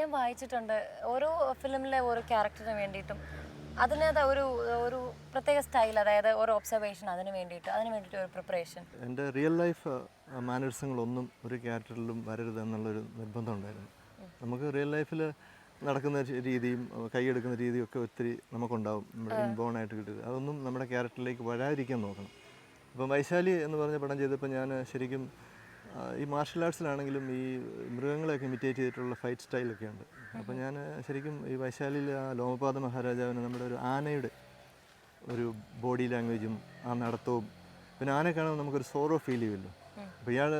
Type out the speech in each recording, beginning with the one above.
ഞാൻ വായിച്ചിട്ടുണ്ട്. ഓരോ ഫിലിമിലെ ഓരോ ക്യാരക്ടറിന് വേണ്ടിയിട്ടും. അതിനകത്ത് ഒരു ഒരു പ്രത്യേക സ്റ്റൈൽ അതായത് ഓരോ ഒബ്സർവേഷൻ അതിന് വേണ്ടിയിട്ട് അതിന് വേണ്ടിയിട്ട് ഒരു പ്രിപ്പറേഷൻ എന്റെ റിയൽ ലൈഫ് മാനേഴ്സുകളൊന്നും ഒരു ക്യാരക്ടറിലും വരരുത് എന്നുള്ളൊരു നിർബന്ധം ഉണ്ടായിരുന്നു. നമുക്ക് റിയൽ ലൈഫിൽ നടക്കുന്ന രീതിയും കൈയെടുക്കുന്ന രീതിയും ഒക്കെ ഒത്തിരി നമുക്കുണ്ടാവും. നമ്മുടെ ഇൻബോൺ ആയിട്ട് കിട്ടിയത്. അതൊന്നും നമ്മുടെ ക്യാരക്ടറിലേക്ക് വരാതിരിക്കാൻ നോക്കണം. ഇപ്പം വൈശാലി എന്ന് പറഞ്ഞ പടം ചെയ്തപ്പോൾ ഞാൻ ശരിക്കും ഈ മാർഷൽ ആർട്സിലാണെങ്കിലും ഈ മൃഗങ്ങളെയൊക്കെ ഇമിറ്റേറ്റ് ചെയ്തിട്ടുള്ള ഫൈറ്റ് സ്റ്റൈലൊക്കെ ഉണ്ട് അപ്പോൾ ഞാൻ ശരിക്കും ഈ വൈശാലിയിൽ ആ ലോമപാത മഹാരാജാവിന് നമ്മുടെ ഒരു ആനയുടെ ഒരു ബോഡി ലാംഗ്വേജും ആ നടത്തവും പിന്നെ ആനയെ കാണുമ്പോൾ നമുക്കൊരു സോറോ ഫീൽ ചെയ്യുമല്ലോ. അപ്പോൾ ഇയാൾ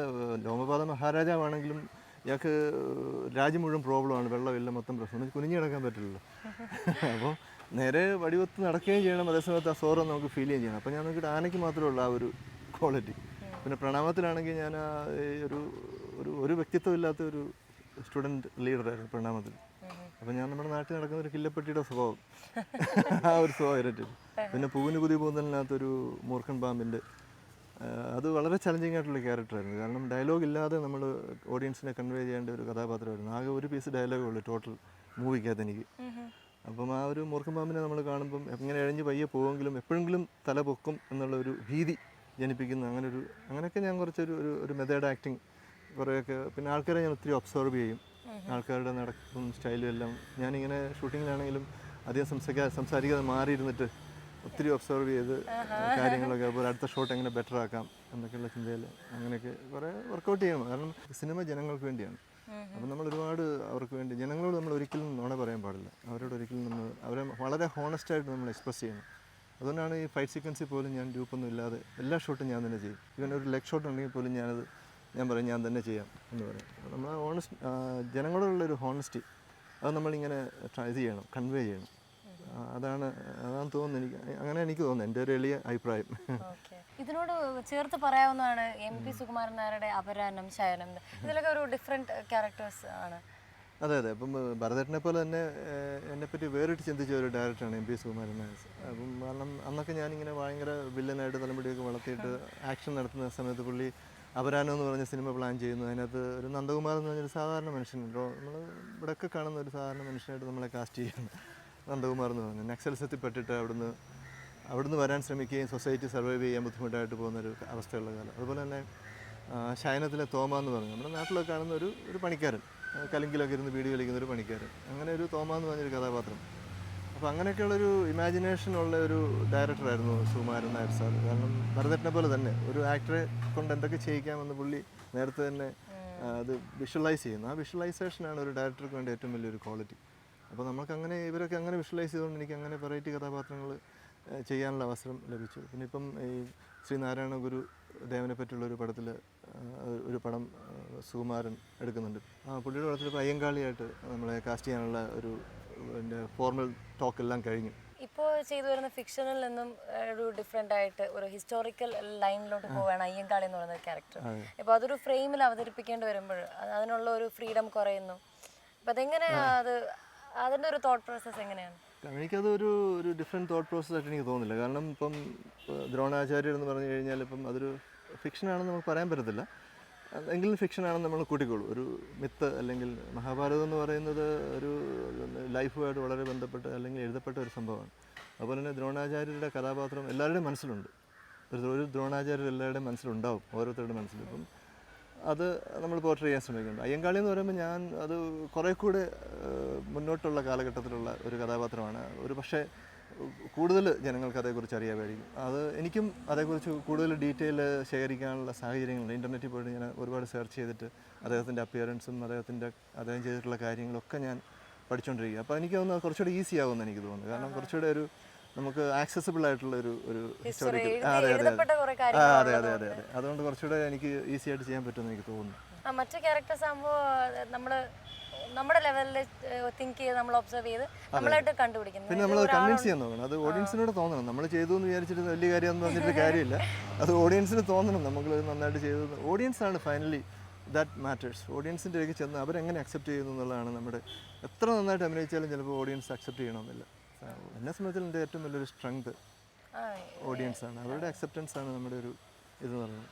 ലോമപാദ മഹാരാജാവാണെങ്കിലും ഇയാൾക്ക് രാജ്യം മുഴുവൻ പ്രോബ്ലമാണ് വെള്ളമില്ല മൊത്തം പ്രശ്നം. കുനിഞ്ഞു കിടക്കാൻ പറ്റില്ലല്ലോ. അപ്പോൾ നേരെ വടിവത്ത് നടക്കുകയും ചെയ്യണം. അതേസമയത്ത് ആ സോറോ നമുക്ക് ഫീൽ ചെയ്യണം. അപ്പോൾ ഞാൻ നോക്കിയിട്ട് ആനയ്ക്ക് മാത്രമേ ഉള്ളൂ ആ ഒരു ക്വാളിറ്റി പിന്നെ പ്രണാമത്തിലാണെങ്കിൽ ഞാൻ ഒരു ഒരു ഒരു വ്യക്തിത്വം ഇല്ലാത്ത ഒരു സ്റ്റുഡന്റ് ലീഡറായിരുന്നു പ്രണാമത്തിൽ. അപ്പം ഞാൻ നമ്മുടെ നാട്ടിൽ നടക്കുന്ന ഒരു കില്ലപ്പെട്ടിയുടെ സ്വഭാവം. ആ ഒരു സ്വഭാവം ഇരട്ടി പിന്നെ പൂവിന് പുതിയ പൂന്തലിനകത്തൊരു മൂർഖൻ പാമ്പിന്റെ അത് വളരെ ചലഞ്ചിങ് ആയിട്ടുള്ള ക്യാരക്ടറായിരുന്നു കാരണം ഡയലോഗ് ഇല്ലാതെ നമ്മൾ ഓഡിയൻസിനെ കൺവേ ചെയ്യേണ്ട ഒരു കഥാപാത്രമായിരുന്നു. ആകെ ഒരു പീസ് ഡയലോഗേ ഉള്ളൂ ടോട്ടൽ മൂവിക്കകത്ത് എനിക്ക്. അപ്പം ആ ഒരു മൂർഖൻ പാമ്പിനെ നമ്മൾ കാണുമ്പം എങ്ങനെ എഴഞ്ഞ് പയ്യെ പോവെങ്കിലും എപ്പോഴെങ്കിലും തല പൊക്കും എന്നുള്ള ഒരു ഭീതി ജനിപ്പിക്കുന്ന. അങ്ങനെ ഒരു അങ്ങനെയൊക്കെ ഞാൻ കുറച്ചൊരു ഒരു ഒരു മെത്തേഡ് ആക്ടിങ് കുറേയൊക്കെ പിന്നെ ആൾക്കാരെ ഞാൻ ഒത്തിരി ഒബ്സർവ് ചെയ്യും. ആൾക്കാരുടെ നടക്കും സ്റ്റൈലും എല്ലാം. ഞാനിങ്ങനെ ഷൂട്ടിങ്ങിലാണെങ്കിലും അധികം സംസാരിക്കാതെ സംസാരിക്കാതെ മാറിയിരുന്നിട്ട് ഒത്തിരി ഒബ്സർവ് ചെയ്ത് കാര്യങ്ങളൊക്കെ അപ്പോൾ അടുത്ത ഷോട്ട് എങ്ങനെ ബെറ്റർ ആക്കാം എന്നൊക്കെയുള്ള ചിന്തയിൽ അങ്ങനെയൊക്കെ കുറേ വർക്കൗട്ട് ചെയ്യണം. കാരണം സിനിമ ജനങ്ങൾക്ക് വേണ്ടിയാണ്. അപ്പം നമ്മൾ ഒരുപാട് അവർക്ക് വേണ്ടി ജനങ്ങളോട് നമ്മൾ ഒരിക്കലും നുണ പറയാൻ പാടില്ല. അവരോട് ഒരിക്കലും നമ്മൾ അവരെ വളരെ ഹോണസ്റ്റായിട്ട് നമ്മൾ എക്സ്പ്രസ് ചെയ്യണം. അതുകൊണ്ടാണ് ഈ ഫൈറ്റ് സീക്വൻസിൽ പോലും ഞാൻ ഗ്രൂപ്പൊന്നും ഇല്ലാതെ എല്ലാ ഷോട്ടും ഞാൻ തന്നെ ചെയ്യും. ഇവൻ ഒരു ലെഗ് ഷോട്ട് ഉണ്ടെങ്കിൽ പോലും ഞാനത് ഞാൻ പറയും ഞാൻ തന്നെ ചെയ്യാം എന്ന് പറയും. നമ്മൾ ഓണസ്റ്റ് ജനങ്ങളോടുള്ള ഒരു ഹോണസ്റ്റി അത് നമ്മളിങ്ങനെ ട്രൈ ചെയ്യണം കൺവേ ചെയ്യണം. അതാണ് അതാണ് തോന്നുന്നത് എനിക്ക് അങ്ങനെ എനിക്ക് തോന്നുന്നത് എന്റെ ഒരു എളിയ അഭിപ്രായം. ഇതിനോട് ചേർത്ത് പറയാവുന്നതാണ് എം പി സുകുമാരൻ നായരുടെ അപരാനം ശയനം. ഇതിലൊക്കെ ഒരു ഡിഫറെന്റ് ക്യാരക്ടേഴ്സ് ആണ്. അതെ അതെ. അപ്പം ഭരതേട്ടനെ പോലെ തന്നെ എന്നെപ്പറ്റി വേറിട്ട് ചിന്തിച്ച ഒരു ഡയറക്ടറാണ് എം പി സുകുമാരൻ നായർ അപ്പം കാരണം അന്നൊക്കെ ഞാനിങ്ങനെ ഭയങ്കര വില്ലനായിട്ട് തലമുടിയൊക്കെ വളർത്തിയിട്ട് ആക്ഷൻ നടത്തുന്ന സമയത്ത് പുള്ളി അപരാനം എന്ന് പറഞ്ഞ സിനിമ പ്ലാൻ ചെയ്യുന്നു. അതിനകത്ത് ഒരു നന്ദകുമാർ എന്ന് പറഞ്ഞൊരു സാധാരണ മനുഷ്യൻ നമ്മൾ ഇവിടെയൊക്കെ കാണുന്ന ഒരു സാധാരണ മനുഷ്യനായിട്ട് നമ്മളെ കാസ്റ്റ് ചെയ്യുന്നു നന്ദകുമാർ എന്ന് പറഞ്ഞു നക്സൽസത്തിൽ പെട്ടിട്ട് അവിടുന്ന് അവിടുന്ന് വരാൻ ശ്രമിക്കുകയും സൊസൈറ്റി സർവൈവ് ചെയ്യാൻ ബുദ്ധിമുട്ടായിട്ട് പോകുന്നൊരു അവസ്ഥയുള്ള കാലം. അതുപോലെ തന്നെ ശയനത്തിലെ തോമ എന്ന് പറഞ്ഞു നമ്മുടെ നാട്ടിലൊക്കെ കാണുന്ന ഒരു ഒരു പണിക്കാരൻ. കലിങ്കിലൊക്കെ ഇരുന്ന് വീഡിയോ കളിക്കുന്ന ഒരു പണിക്കാരൻ. അങ്ങനെ ഒരു തോമ എന്ന് പറഞ്ഞൊരു കഥാപാത്രം. അപ്പോൾ അങ്ങനെയൊക്കെയുള്ളൊരു ഇമാജിനേഷൻ ഉള്ള ഒരു ഡയറക്ടറായിരുന്നു സുമാരൻ നായർ സാർ കാരണം ഭരതനെ പോലെ തന്നെ ഒരു ആക്ടറെ കൊണ്ട് എന്തൊക്കെ ചെയ്യിക്കാമെന്ന് പുള്ളി നേരത്തെ തന്നെ അത് വിഷ്വലൈസ് ചെയ്യുന്നു. ആ വിഷ്വലൈസേഷനാണ് ഒരു ഡയറക്ടർക്ക് വേണ്ടി ഏറ്റവും വലിയൊരു ക്വാളിറ്റി അപ്പോൾ നമുക്ക് അങ്ങനെ ഇവരൊക്കെ അങ്ങനെ വിഷ്വലൈസ് ചെയ്തുകൊണ്ട് എനിക്ക് അങ്ങനെ വെറൈറ്റി കഥാപാത്രങ്ങൾ ചെയ്യാനുള്ള അവസരം ലഭിച്ചു. പിന്നെ ഇപ്പം ഈ ശ്രീനാരായണ ഗുരു ദേവനെ പറ്റിയുള്ള ഒരു പടത്തിൽ ഒരു പടം സുകുമാരൻ എടുക്കുന്നുണ്ട്. ആ പുള്ളിയുടെ പടത്തിൽ ഇപ്പോൾ അയ്യങ്കാളിയായിട്ട് നമ്മളെ കാസ്റ്റ് ചെയ്യാനുള്ള ഒരു എന്റെ ഫോർമൽ ടോക്ക് എല്ലാം കഴിഞ്ഞു. ഇപ്പോൾ ചെയ്തു വരുന്ന ഫിക്ഷനിൽ നിന്നും ഒരു ഡിഫറെന്റ് ആയിട്ട് ഒരു ഹിസ്റ്റോറിക്കൽ ലൈനിലോട്ട് പോവുകയാണ് അയ്യങ്കാളി എന്ന് പറയുന്ന ക്യാരക്ടർ ഇപ്പോൾ അതൊരു ഫ്രെയിമിൽ അവതരിപ്പിക്കേണ്ടി വരുമ്പോൾ അതിനുള്ള ഒരു ഫ്രീഡം കുറയുന്നു. അപ്പം അതെങ്ങനെയാണ് അത് അതിന്റെ ഒരു തോട്ട് പ്രോസസ്സ് എങ്ങനെയാണ്? എനിക്കത് ഒരു ഒരു ഡിഫറെന്റ് തോട്ട് പ്രോസസ് ആയിട്ട് എനിക്ക് തോന്നുന്നില്ല. കാരണം ഇപ്പം ദ്രോണാചാര്യർ എന്ന് പറഞ്ഞു കഴിഞ്ഞാൽ ഇപ്പം അതൊരു ഫിക്ഷനാണെന്ന് നമുക്ക് പറയാൻ പറ്റത്തില്ല. എങ്കിലും ഫിക്ഷനാണെന്ന് നമ്മൾ കൂട്ടിക്കോളൂ. ഒരു മിത്ത് അല്ലെങ്കിൽ മഹാഭാരതം എന്ന് പറയുന്നത് ഒരു ലൈഫുമായിട്ട് വളരെ ബന്ധപ്പെട്ട അല്ലെങ്കിൽ എഴുതപ്പെട്ട ഒരു സംഭവമാണ്. അതുപോലെ തന്നെ ദ്രോണാചാര്യരുടെ കഥാപാത്രം എല്ലാവരുടെയും മനസ്സിലുണ്ട്. ഒരു ദ്രോണാചാര്യർ എല്ലാവരുടെയും മനസ്സിലുണ്ടാവും. ഓരോരുത്തരുടെ മനസ്സിലും. ഇപ്പം അത് നമ്മൾ പോർട്രേ ചെയ്യാൻ ശ്രമിക്കുന്നുണ്ട്. അയ്യങ്കാളി എന്ന് പറയുമ്പോൾ ഞാൻ അത് കുറേ കൂടെ മുന്നോട്ടുള്ള കാലഘട്ടത്തിലുള്ള ഒരു കഥാപാത്രമാണ്. ഒരു പക്ഷേ കൂടുതൽ ജനങ്ങൾക്ക് അതേക്കുറിച്ച് അറിയാമായിരിക്കും. അത് എനിക്കും അതേക്കുറിച്ച് കൂടുതൽ ഡീറ്റെയിൽ ശേഖരിക്കാനുള്ള സാഹചര്യങ്ങളുണ്ട്. ഇന്റർനെറ്റിൽ പോയിട്ട് ഞാൻ ഒരുപാട് സെർച്ച് ചെയ്തിട്ട് അദ്ദേഹത്തിന്റെ അപ്പിയറൻസും അദ്ദേഹത്തിന്റെ അദ്ദേഹം ചെയ്തിട്ടുള്ള കാര്യങ്ങളൊക്കെ ഞാൻ പഠിച്ചുകൊണ്ടിരിക്കുക അപ്പോൾ എനിക്ക് കുറച്ചുകൂടി ഈസി ആകുമെന്ന് എനിക്ക് തോന്നുന്നു. കാരണം കുറച്ചുകൂടെ ഒരു നമുക്ക് ആക്സസിബിൾ ആയിട്ടുള്ള ഒരു ഒരു ഹിസ്റ്റോറിക്കൽ അതെ അതെ അതെ. അതെ അതെ അതെ അതുകൊണ്ട്. കുറച്ചുകൂടെ എനിക്ക് ഈസി ആയിട്ട് ചെയ്യാൻ പറ്റുമെന്ന് എനിക്ക് തോന്നുന്നു. മറ്റു ക്യാരക്ടേഴ്സ് ആകുമ്പോൾ നമ്മൾ നമ്മുടെ ലെവലിൽ തിങ്ക് ചെയ്ത് നമ്മൾ ഒബ്സർവ് ചെയ്ത് നമ്മളായിട്ട് കണ്ടുപിടിക്കുന്നു. പിന്നെ നമ്മൾ കൺവിൻസ് ചെയ്യാൻ നോക്കണം അത് ഓഡിയൻസിനോട് തോന്നണം. നമ്മൾ ചെയ്തു എന്ന് വിചാരിച്ചിട്ട് വലിയ കാര്യമെന്ന് പറഞ്ഞിട്ട് കാര്യമില്ല. അത് ഓഡിയൻസിന് തോന്നണം. നമ്മൾ നന്നായിട്ട് ചെയ്തത്. ഓഡിയൻസാണ് ആണ് ഫൈനലി ദാറ്റ് മാറ്റേഴ്സ് ഓഡിയൻസിന്റെ ഇടയ്ക്ക് ചെന്ന് അവരെങ്ങനെ അക്സെപ്റ്റ് ചെയ്യുന്നു എന്നുള്ളതാണ് നമ്മുടെ എത്ര നന്നായിട്ട് അഭിനയിച്ചാലും ചിലപ്പോൾ ഓഡിയൻസ് അക്സെപ്റ്റ് ചെയ്യണമെന്നില്ല. എന്നെ സംബന്ധിച്ചാൽ എന്റെ ഏറ്റവും വലിയൊരു സ്ട്രെങ്ത് ഓഡിയൻസ് ആണ്. അവരുടെ അക്സെപ്റ്റൻസ് ആണ് നമ്മുടെ ഒരു എന്ന് പറയുന്നത്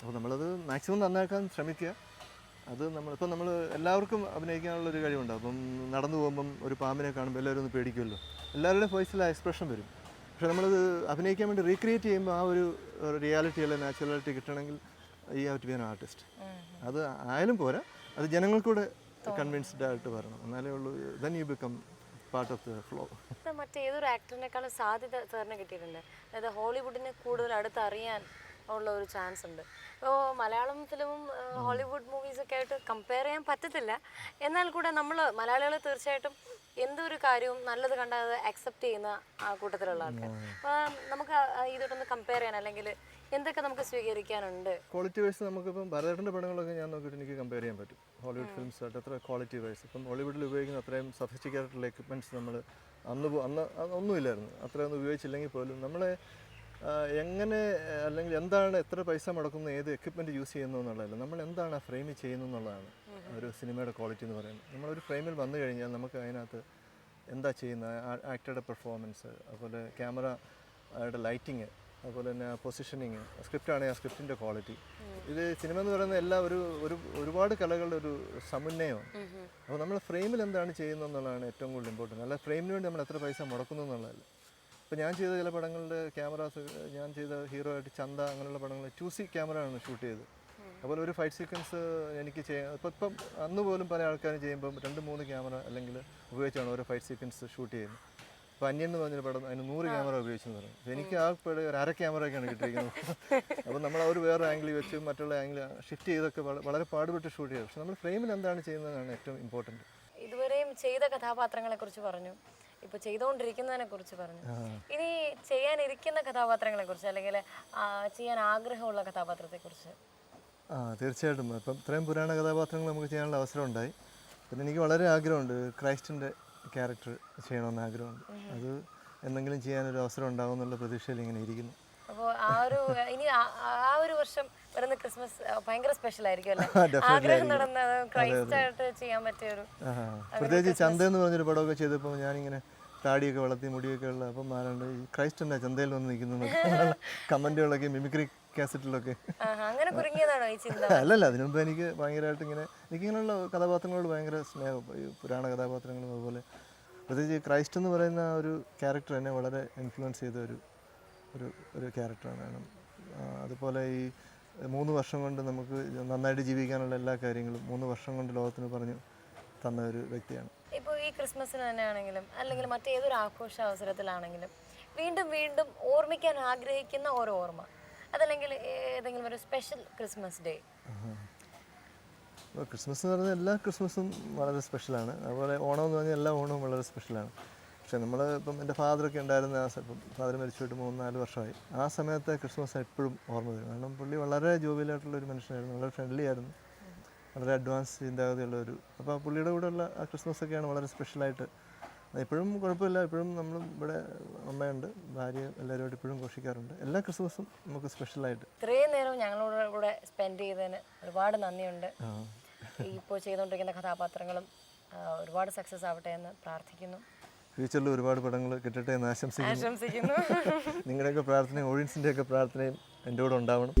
അപ്പോൾ നമ്മളത് മാക്സിമം നന്നാക്കാൻ ശ്രമിക്കുക. അത് നമ്മൾ ഇപ്പം നമ്മൾ എല്ലാവർക്കും അഭിനയിക്കാനുള്ള ഒരു കഴിവുണ്ട്. അപ്പം നടന്നു പോകുമ്പം ഒരു പാമ്പിനെ കാണുമ്പോൾ എല്ലാവരും ഒന്ന് പേടിക്കുമല്ലോ. എല്ലാവരുടെയും ഫേസിൽ ആ എക്സ്പ്രഷൻ വരും. പക്ഷെ നമ്മളത് അഭിനയിക്കാൻ വേണ്ടി റീക്രിയേറ്റ് ചെയ്യുമ്പോൾ ആ ഒരു റിയാലിറ്റി അല്ല നാച്ചുറാലിറ്റി കിട്ടണമെങ്കിൽ ഈ have to be an artist അത് ആയാലും പോരാ. അത് ജനങ്ങൾക്കൂടെ കൺവിൻസ്ഡ് ആയിട്ട് വരണം. എന്നാലേ ഉള്ളൂ. Then you become part of the flow മറ്റേതൊരു ആക്ടറിനേക്കാളും സാധ്യത സാറിന് കിട്ടിയിട്ടുണ്ട്. അതായത് ഹോളിവുഡിനെ കൂടുതൽ അടുത്തറിയാൻ ഉള്ള ഒരു ചാൻസ് ഉണ്ട്. ഇപ്പോൾ മലയാളം ഫിലിമും ഹോളിവുഡ് മൂവീസൊക്കെ ആയിട്ട് കമ്പയർ ചെയ്യാൻ പറ്റത്തില്ല. എന്നാൽ കൂടെ നമ്മൾ മലയാളികൾ തീർച്ചയായിട്ടും എന്തൊരു കാര്യവും നല്ലത് കണ്ടാൽ അത് അക്സെപ്റ്റ് ചെയ്യുന്ന ആ കൂട്ടത്തിലുള്ള ആൾക്കാർ. അപ്പോൾ നമുക്ക് ഇതോട്ടൊന്ന് കമ്പയർ ചെയ്യാൻ അല്ലെങ്കിൽ എന്തൊക്കെ നമുക്ക് സ്വീകരിക്കാനുണ്ട്? ക്വാളിറ്റി വൈസ് നമുക്കിപ്പം ഭരതേട്ടന്റെ പടങ്ങളൊക്കെ ഞാൻ നോക്കിയിട്ട് എനിക്ക് കമ്പയർ ചെയ്യാൻ പറ്റും. ഹോളിവുഡ് ഫിലിംസ് ആയിട്ട് അത്ര ക്വാളിറ്റി വൈസ് ഇപ്പം ഹോളിവുഡിൽ ഉപയോഗിക്കുന്ന അത്രയും സഫിസ്റ്റിക്കേറ്റഡ് എക്യുപ്മെന്റ്സ് നമ്മൾ അന്ന് അന്ന് അന്ന് ഒന്നുമില്ലായിരുന്നു അത്രയൊന്നും ഉപയോഗിച്ചില്ലെങ്കിൽ പോലും നമ്മളെ എങ്ങനെ അല്ലെങ്കിൽ എന്താണ് എത്ര പൈസ മുടക്കുന്നു ഏത് എക്യുപ്മെന്റ് യൂസ് ചെയ്യുന്നു എന്നുള്ളതല്ല. നമ്മൾ എന്താണ് ആ ഫ്രെയിമിൽ ചെയ്യുന്നു എന്നുള്ളതാണ് ഒരു സിനിമയുടെ ക്വാളിറ്റി എന്ന് പറയുന്നത്. നമ്മളൊരു ഫ്രെയിമിൽ വന്നു കഴിഞ്ഞാൽ നമുക്ക് അതിനകത്ത് എന്താ ചെയ്യുന്നത്? ആക്ടറുടെ പെർഫോമൻസ് അതുപോലെ ക്യാമറയുടെ ലൈറ്റിങ് അതുപോലെ തന്നെ പൊസിഷനിങ് സ്ക്രിപ്റ്റ് ആണെങ്കിൽ ആ സ്ക്രിപ്റ്റിന്റെ ക്വാളിറ്റി ഇത് സിനിമ എന്ന് പറയുന്നത് എല്ലാ ഒരു ഒരു ഒരുപാട് കലകളുടെ ഒരു സമന്വയമാണ്. അപ്പോൾ നമ്മൾ ഫ്രെയിമിൽ എന്താണ് ചെയ്യുന്നത് എന്നുള്ളതാണ് ഏറ്റവും കൂടുതൽ ഇമ്പോർട്ടന്റ് അല്ല ഫ്രെയിമിന് വേണ്ടി നമ്മൾ എത്ര പൈസ മുടക്കുന്നു എന്നുള്ളതല്ല. ഇപ്പോൾ ഞാൻ ചെയ്ത ചില പടങ്ങളുടെ ക്യാമറാസ് ഞാൻ ചെയ്ത ഹീറോ ആയിട്ട് ചന്ത അങ്ങനെയുള്ള പടങ്ങൾ ചൂസി ക്യാമറ ആണ് ഷൂട്ട് ചെയ്തത്. അതുപോലെ ഒരു ഫൈറ്റ് സീക്വൻസ് എനിക്ക് ചെയ്യാൻ ഇപ്പോൾ ഇപ്പം അന്ന് പോലും പല ആൾക്കാരും ചെയ്യുമ്പം രണ്ട് മൂന്ന് ക്യാമറ അല്ലെങ്കിൽ ഉപയോഗിച്ചാണ് ഓരോ ഫൈറ്റ് സീക്വൻസ് ഷൂട്ട് ചെയ്യുന്നത്. അപ്പോൾ അന്യൻ എന്ന് പറഞ്ഞൊരു പടം അതിന് നൂറ് ക്യാമറ ഉപയോഗിച്ചെന്ന് പറഞ്ഞു. അപ്പോൾ എനിക്ക് ആ പടം ഒരു അര ക്യാമറയൊക്കെയാണ് കിട്ടിയിരിക്കുന്നത്. അപ്പോൾ നമ്മൾ ആ ഒരു വേറെ ആംഗിൾ വെച്ച് മറ്റുള്ള ആംഗിൾ ഷിഫ്റ്റ് ചെയ്തൊക്കെ വളരെ പാടുപെട്ട് ഷൂട്ട് ചെയ്തു. പക്ഷെ നമ്മൾ ഫ്രെയിമിൽ എന്താണ് ചെയ്യുന്നതാണ് ഏറ്റവും ഇമ്പോർട്ടന്റ് ഇതുവരെയും ചെയ്ത കഥാപാത്രങ്ങളെ കുറിച്ച് പറഞ്ഞു. ഇപ്പൊ ചെയ്തുകൊണ്ടിരിക്കുന്നതിനെ കുറിച്ച് പറഞ്ഞു ഇനി ചെയ്യാനിരിക്കുന്ന കഥാപാത്രങ്ങളെ കുറിച്ച് അല്ലെങ്കിൽ ചെയ്യാൻ ആഗ്രഹമുള്ള കഥാപാത്രത്തെ കുറിച്ച് ആ തീർച്ചയായിട്ടും. ഇപ്പം ഇത്രയും പുരാണ കഥാപാത്രങ്ങൾ നമുക്ക് ചെയ്യാനുള്ള അവസരം ഉണ്ടായി. പിന്നെ എനിക്ക് വളരെ ആഗ്രഹമുണ്ട് ക്രൈസ്റ്റിന്റെ ക്യാരക്ടർ ചെയ്യണമെന്ന് ആഗ്രഹമുണ്ട്. അത് എന്തെങ്കിലും ചെയ്യാനൊരു അവസരം ഉണ്ടാകും എന്നുള്ള പ്രതീക്ഷയിൽ ഇങ്ങനെ ഇരിക്കുന്നു. അപ്പോൾ ആ ഒരു ഇനി ആ- ഒരു വർഷം വരുന്ന ക്രിസ്മസ് ഭയങ്കര സ്പെഷ്യൽ ആയിരിക്കും അല്ലേ? ആഗ്രഹം നടന്നത് ക്രൈസ്റ്റ് ആയിട്ട് ചെയ്യാൻ പറ്റിയ ഒരു. പ്രത്യേകിച്ച് ചന്ത എന്ന് പറഞ്ഞൊരു പടമൊക്കെ ചെയ്തപ്പോൾ ഞാനിങ്ങനെ താടിയൊക്കെ വളർത്തി മുടിയൊക്കെ ഉള്ള അപ്പം ആരാണ്ട് ഈ ക്രൈസ്റ്റ് എന്നാ ചന്തയിൽ വന്ന് നിൽക്കുന്നു കമന്റുകളൊക്കെ മിമിക്രി കാസറ്റിലൊക്കെ അങ്ങനെ കുരുങ്ങിയതാണോ ഈ ചിന്ത? അല്ലല്ല അതിനു മുമ്പ് എനിക്ക് ഭയങ്കരമായിട്ട് ഇങ്ങനെ എനിക്കിങ്ങനെയുള്ള കഥാപാത്രങ്ങളോട് ഭയങ്കര സ്നേഹം. ഈ പുരാണ കഥാപാത്രങ്ങളും അതുപോലെ. പ്രത്യേകിച്ച് ക്രൈസ്റ്റ് എന്ന് പറയുന്ന ഒരു ക്യാരക്ടർ എന്നെ വളരെ ഇൻഫ്ലുവൻസ് ചെയ്ത ഒരു ഒരു ഒരു ക്യാരക്ടറാണ് അതുപോലെ ഈ മൂന്ന് വർഷം കൊണ്ട് നമുക്ക് നന്നായിട്ട് ജീവിക്കാനുള്ള എല്ലാ കാര്യങ്ങളും മൂന്ന് വർഷം കൊണ്ട് ലോകത്തിന് പറഞ്ഞു തന്ന ഒരു വ്യക്തിയാണ്. ഇപ്പോൾ ഈ ക്രിസ്മസിന് തന്നെ ആണെങ്കിലും അല്ലെങ്കിൽ മറ്റേതൊരു ആഘോഷ അവസരത്തിലാണെങ്കിലും വീണ്ടും വീണ്ടും ഓർമ്മിക്കാൻ ആഗ്രഹിക്കുന്ന ഓരോ ഓർമ്മ. അതല്ലെങ്കിൽ ഏതെങ്കിലും ഒരു സ്പെഷ്യൽ ക്രിസ്മസ് ഡേ ക്രിസ്മസ് എന്ന് പറഞ്ഞാൽ എല്ലാ ക്രിസ്മസും വളരെ സ്പെഷ്യലാണ് അതുപോലെ ഓണം എന്ന് പറഞ്ഞാൽ എല്ലാ ഓണവും വളരെ സ്പെഷ്യലാണ് പക്ഷേ നമ്മൾ ഇപ്പം എന്റെ ഫാദറൊക്കെ ഉണ്ടായിരുന്ന ആ ഫാദർ മരിച്ചിട്ട് മൂന്ന് നാല് വർഷമായി. ആ സമയത്തെ ക്രിസ്മസ് എപ്പോഴും ഓർമ്മ വരും കാരണം പുള്ളി വളരെ ജോബിയിലായിട്ടുള്ള ഒരു മനുഷ്യനായിരുന്നു. വളരെ ഫ്രണ്ട്ലി ആയിരുന്നു. വളരെ അഡ്വാൻസ് ചിന്താഗതിയുള്ള ഒരു അപ്പോൾ പുള്ളിയുടെ കൂടെയുള്ള ആ ക്രിസ്മസ് ഒക്കെയാണ് വളരെ സ്പെഷ്യലായിട്ട് ഇപ്പോഴും കുഴപ്പമില്ല. ഇപ്പോഴും നമ്മൾ ഇവിടെ അമ്മയുണ്ട് ഭാര്യ എല്ലാവരുമായിട്ട് ഇപ്പോഴും ഘോഷിക്കാറുണ്ട് എല്ലാ ക്രിസ്മസും നമുക്ക് സ്പെഷ്യലായിട്ട്. ഇത്രയും നേരം ഞങ്ങളോട് കൂടെ സ്പെൻഡ് ചെയ്തതിന് ഒരുപാട് നന്ദിയുണ്ട്. ഇപ്പോൾ ചെയ്തുകൊണ്ടിരിക്കുന്ന കഥാപാത്രങ്ങളും ഒരുപാട് സക്സസ് ആവട്ടെ എന്ന് പ്രാർത്ഥിക്കുന്നു. ഫ്യൂച്ചറിൽ ഒരുപാട് പടങ്ങൾ കിട്ടട്ടെ എന്ന് ആശംസിക്കുന്നു. ആശംസിക്കുന്നു. നിങ്ങളുടെയൊക്കെ പ്രാർത്ഥനയും ഓഡിയൻസിന്റെയൊക്കെ പ്രാർത്ഥനയും എന്റെ കൂടെ ഉണ്ടാവണം.